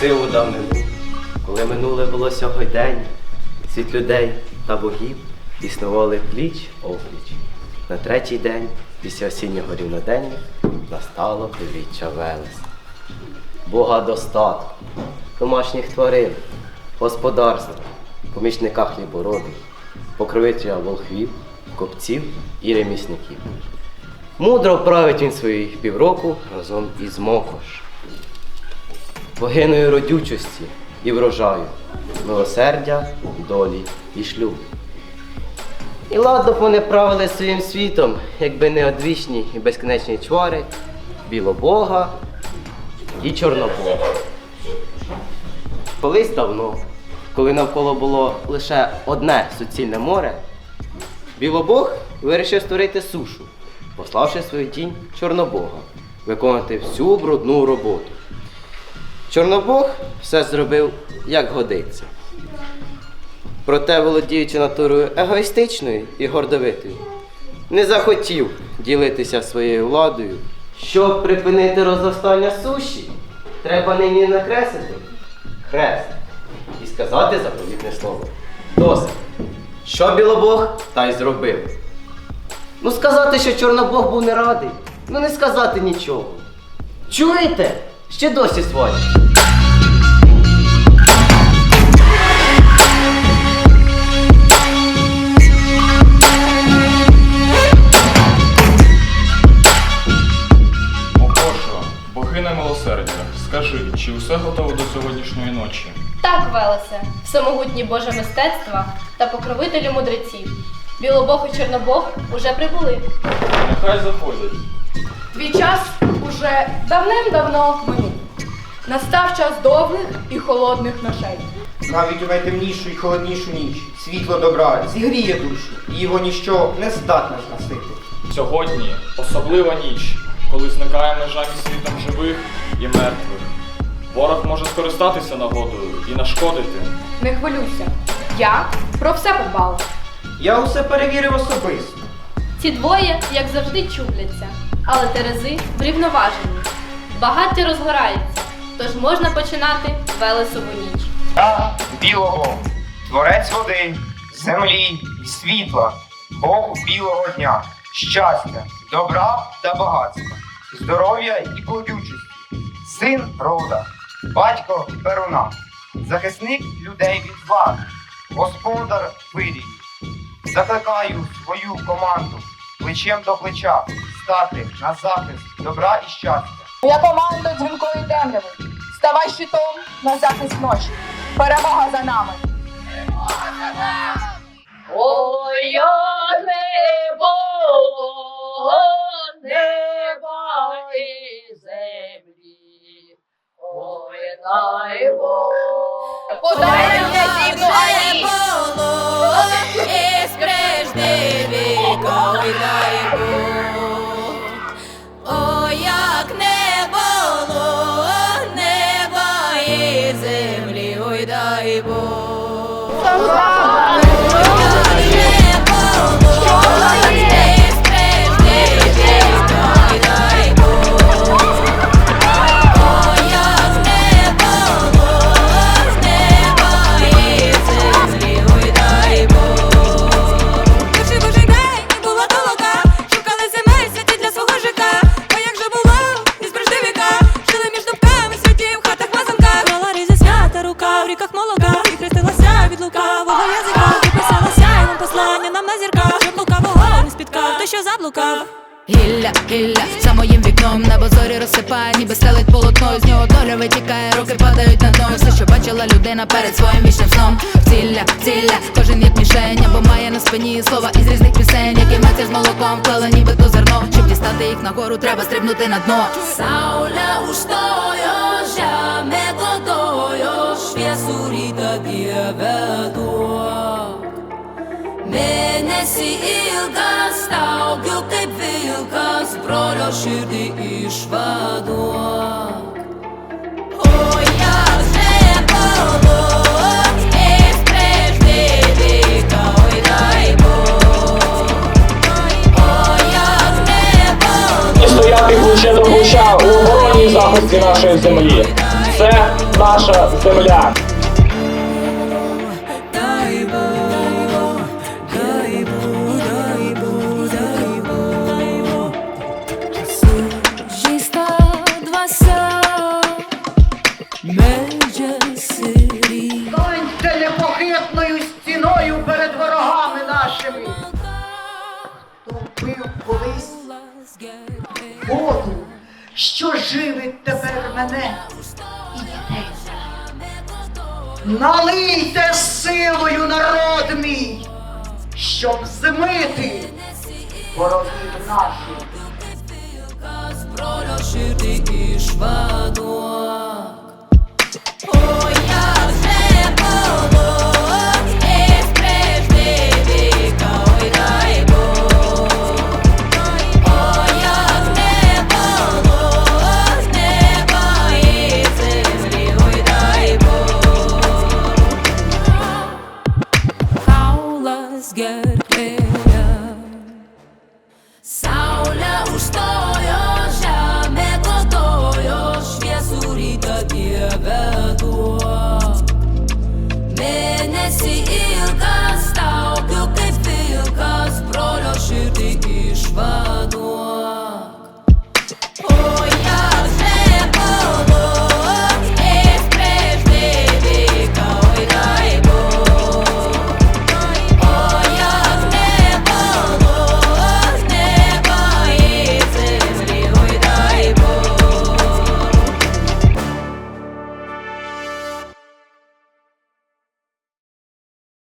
сиву давнину, коли минуле було сьогодення, світ людей та богів існували пліч опліч. На третій день після осіннього рівнодення настало повіччя Велес. Бога достатку, домашніх тварин, господарства, помічника хліборобів, покровителя волхвів, копців і ремісників. Мудро править він своїх півроку разом із Мокош богиною родючості і врожаю, милосердя, долі і шлюб. І ладно б вони правили своїм світом, якби не одвічні і безкінечні чвари, білобога і чорнобога. Колись давно, коли навколо було лише одне суцільне море, білобог вирішив створити сушу, пославши свою тінь чорнобога, виконати всю брудну роботу. Чорнобог все зробив, як годиться. Проте, володіючи натурою егоїстичною і гордовитою, не захотів ділитися своєю владою. Щоб припинити розростання суші, треба нині накреслити хрест і сказати заповітне слово. Досить. Що білобог, та й зробив. Ну сказати, що Чорнобог був не радий, ну не сказати нічого. Чуєте? Ще досі сводять. Мокошо, богиня милосердя, скажи, чи усе готово до сьогоднішньої ночі? Так, Велесе, всемогутні Боже мистецтва та покровителю мудреців. Білобог і Чорнобог уже прибули. Нехай заходять. Твій час уже давним-давно минув. Настав час довгих і холодних ночей. Навіть у найтемнішу і холоднішу ніч світло добра зігріє душу, і його ніщо не здатне згасити. Сьогодні особлива ніч, коли зникає межа між світом живих і мертвих. Ворог може скористатися нагодою і нашкодити. Не хвилюйся. Я про все подбала. Я усе перевірив особисто. Ці двоє, як завжди, чупляться, але терези врівноважені. Багаття розгорається, тож можна починати Велесову ніч. Я білого, творець води, землі і світла, Бог білого дня, щастя, добра та багатства, здоров'я і плодючості, син рода, батько перуна, захисник людей від зла, господар вирій. Закликаю свою команду плечем до плеча стати на захист добра і щастя. Я команда дзвінкої темряви. Ставай щитом на захист ночі. Перемога за нами. Ой, я небо, неба що заблукав. Гілля, гілля, за моїм вікном небо зорі розсипає, ніби стелить полотно, з нього доля витікає, роки падають на дно. Все, що бачила людина перед своїм вічним сном. Ціля, ціля, кожен як мішень, або має на спині слова із різних пісень, які мати з молоком вклали ніби зерно. Щоб дістати їх нагору, треба стрибнути на дно. Сауля устою, жаме водою, швесуріта діабету. Menesi ilgas, tau gul kaip vilkas, brolio širdį išvaduok. Плече до плеча у обороні захисті нашої землі. Це наша земля. Станьте непохитною стіною перед ворогами нашими. Хто вбив колись воду, що живить тепер мене і дітей. Налийте силою народ мій, щоб змити ворогів наших. Saulė užstojo.